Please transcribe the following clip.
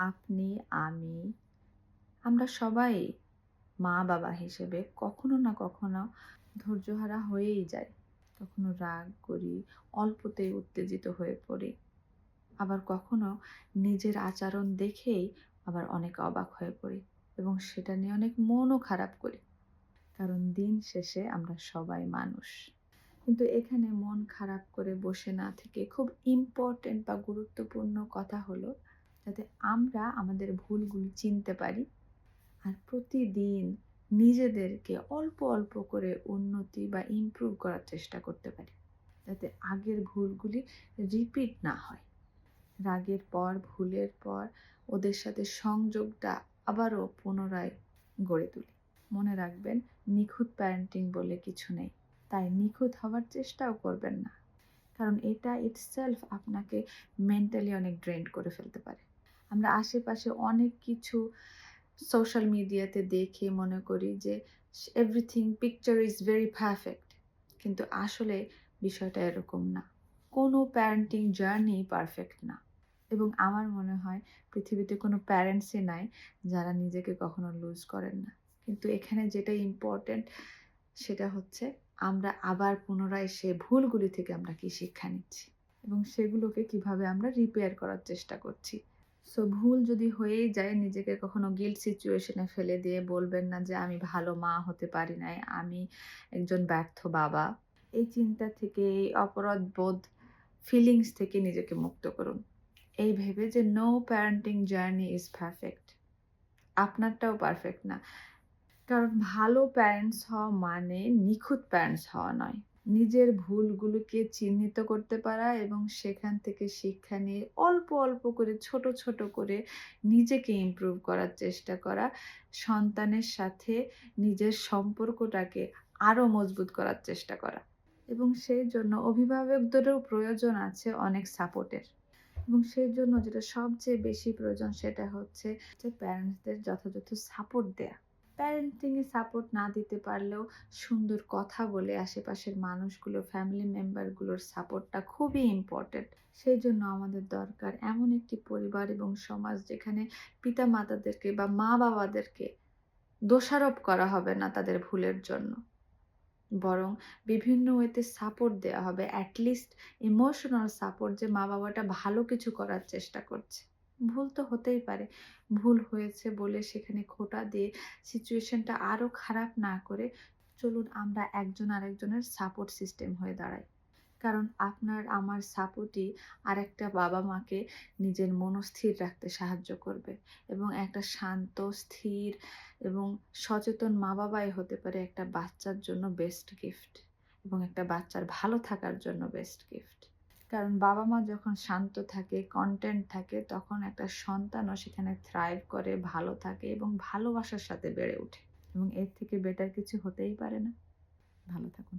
আপনি, আমি, আমরা সবাই মা, বাবা হিসেবে কখনো না কখনো ধৈর্যহারা হয়েই যাই। কখনো রাগ করি অল্পতেই উত্তেজিত হয়ে পড়ি। আবার কখনো নিজের আচরণ দেখেই আবার অনেক অবাক হয়ে পড়ি এবং সেটা নিয়ে অনেক মনও খারাপ করি। কারণ দিন শেষে আমরা সবাই মানুষ। কিন্তু এখানে মন খারাপ করে বসে না থেকে খুব ইম্পর্টেন্ট বা গুরুত্বপূর্ণ কথা হলো যাতে আমরা আমাদের ভুলগুলি চিনতে পারি আর প্রতিদিন নিজেদেরকে অল্প অল্প করে উন্নতি বা ইমপ্রুভ করার চেষ্টা করতে পারি, যাতে আগের ভুলগুলি রিপিট না হয়। রাগের পর, ভুলের পর ওদের সাথে সংযোগটা আবারও পুনরায় গড়ে তুলি। মনে রাখবেন, নিখুঁত প্যারেন্টিং বলে কিছু নেই, তাই নিখুঁত হওয়ার চেষ্টাও করবেন না। কারণ এটা ইটসেলফ আপনাকে মেন্টালি অনেক ড্রেন্ড করে ফেলতে পারে। আমরা আশেপাশে অনেক কিছু সোশ্যাল মিডিয়াতে দেখে মনে করি যে everything picture is very perfect কিন্তু আসলে বিষয়টা এরকম না। কোনো প্যারেন্টিং জার্নি পারফেক্ট না। এবং আমার মনে হয় পৃথিবীতে কোনো প্যারেন্টসই নাই যারা নিজেকে কখনো লুজ করেন না। কিন্তু এখানে যেটা ইম্পর্টেন্ট সেটা হচ্ছে আমরা আবার পুনরায় সে ভুলগুলি থেকে আমরা কি শিক্ষা নিচ্ছি? এবং সেগুলোকে কীভাবে আমরা রিপেয়ার করার চেষ্টা করছি? সো ভুল যদি হয়েই যায়, নিজেকে কখনো গিল্ট সিচুয়েশনে ফেলে দিয়ে বলবেন না যে, আমি ভালো মা হতে পারি নাই, আমি একজন ব্যর্থ বাবা। এই চিন্তা থেকে, এই অপরাধ বোধ ফিলিংস থেকে নিজেকে মুক্ত করুন। এই ভেবে যে no parenting journey is perfect আপনারটাও perfect না। কারণ ভালো প্যারেন্টস হওয়া মানে নিখুঁত প্যারেন্টস হওয়া নয়। নিজের ভুলগুলোকে চিহ্নিত করতে পারা এবং সেখান থেকে শিক্ষা নিয়ে অল্প অল্প করে, ছোট ছোট করে নিজেকে ইমপ্রুভ করার চেষ্টা করা, সন্তানের সাথে নিজের সম্পর্কটাকে আরও মজবুত করার চেষ্টা করা। এবং সেই জন্য অভিভাবকদেরও প্রয়োজন আছে অনেক সাপোর্টের এবং সেই জন্য যেটা সবচেয়ে বেশি প্রয়োজন সেটা হচ্ছে যে প্যারেন্টসদের যথাযথ সাপোর্ট দেয়া। প্যারেন্টিংয়ে সাপোর্ট না দিতে পারলেও সুন্দর কথা বলে আশেপাশের মানুষগুলো ফ্যামিলি মেম্বারগুলোর সাপোর্টটা খুবই ইম্পর্টেন্ট সেই জন্য আমাদের দরকার এমন একটি পরিবার এবং সমাজ যেখানে পিতা মাতাদেরকে বা মা বাবাদেরকে দোষারোপ করা হবে না তাদের ভুলের জন্য। বরং বিভিন্ন ওয়েতে সাপোর্ট দেওয়া হবে অ্যাটলিস্ট ইমোশনাল সাপোর্ট যে মা বাবাটা ভালো কিছু করার চেষ্টা করছে। ভুল তো হতেই পারে। ভুল হয়েছে বলে সেখানে খোটা দিয়ে সিচুয়েশনটা আরও খারাপ না করে চলুন আমরা একজন আরেকজনের সাপোর্ট সিস্টেম হয়ে দাঁড়াই। কারণ আপনার, আমার সাপোর্টই আরেকটা বাবা মাকে নিজের মনস্থির রাখতে সাহায্য করবে এবং একটা শান্ত, স্থির এবং সচেতন মা বাবাই হতে পারে একটা বাচ্চার জন্য বেস্ট গিফট এবং একটা বাচ্চার ভালো থাকার জন্য বেস্ট গিফট কারণ বাবা মা যখন শান্ত থাকে কন্টেন্ট থাকে, তখন একটা সন্তানও সেখানে থ্রাইভ করে, ভালো থাকে এবং ভালোবাসার সাথে বেড়ে ওঠে এবং এর থেকে বেটার কিছু হতেই পারে না। ভালো থাকুন।